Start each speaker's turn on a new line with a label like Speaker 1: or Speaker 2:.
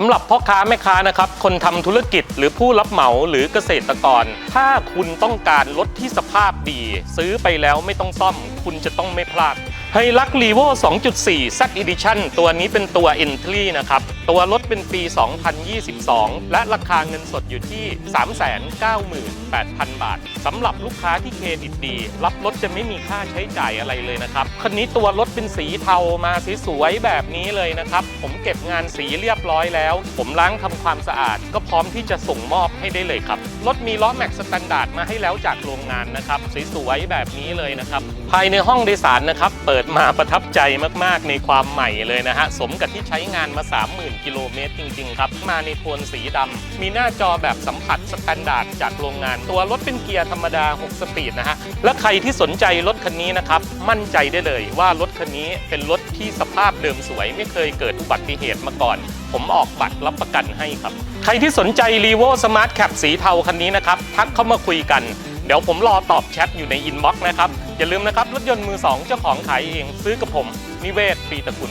Speaker 1: สำหรับพ่อค้าแม่ค้านะครับคนทำธุรกิจหรือผู้รับเหมาหรือเกษตรกร ถ้าคุณต้องการรถที่สภาพดี ซื้อไปแล้วไม่ต้องซ่อม คุณจะต้องไม่พลาด ไฮลักรีโว2.4 Z Edition ตัวนี้เป็นตัว Entry นะครับ ตัวรถเป็นปี 2022 และราคาเงินสดอยู่ที่ 398,000 บาท สำหรับลูกค้าที่เครดิตดี รับรถจะไม่มีค่าใช้จ่ายอะไรเลยนะครับ คันนี้ตัวรถเป็นสีเทามาสวยๆแบบนี้เลยนะครับ ผมเก็บงานสีเรียบร้อยแล้ว ผมล้างทำความสะอาด ก็พร้อมที่จะส่งมอบให้ได้เลยครับ รถมีล้อแม็กซ์สแตนดาร์ดมาให้แล้วจากโรงงานนะครับ สวยๆแบบนี้เลยนะครับ ภายในห้องโดยสารนะครับ เปิดมาประทับใจมากๆในความใหม่เลยนะฮะ สมกับที่ใช้งานมา 30,000 กิโลเมตรจริง ๆ ครับ มาในโทนสีดำ มีหน้าจอแบบสัมผัสสแตนดาร์ดจากโรงงาน ตัวรถเป็นเกียร์ธรรมดา 6 สปีดนะฮะ และใครที่สนใจรถคันนี้นะครับ มั่นใจได้เลยว่ารถคันนี้เป็นรถที่สภาพเดิมสวย ไม่เคยเกิดอุบัติเหตุมาก่อน ผมออกบัตรรับประกันให้ครับ ใครที่สนใจ r e v o Smart Cap สีเทาคันนี้นะครับ ทักเข้ามาคุยกัน เดี๋ยวผมรอตอบแชทอยู่ในอินบ็อกซ์นะครับ อย่าลืมนะครับ รถยนต์มือสองเจ้าของขายเองซื้อกับผม นิเวศ ปีตะกุล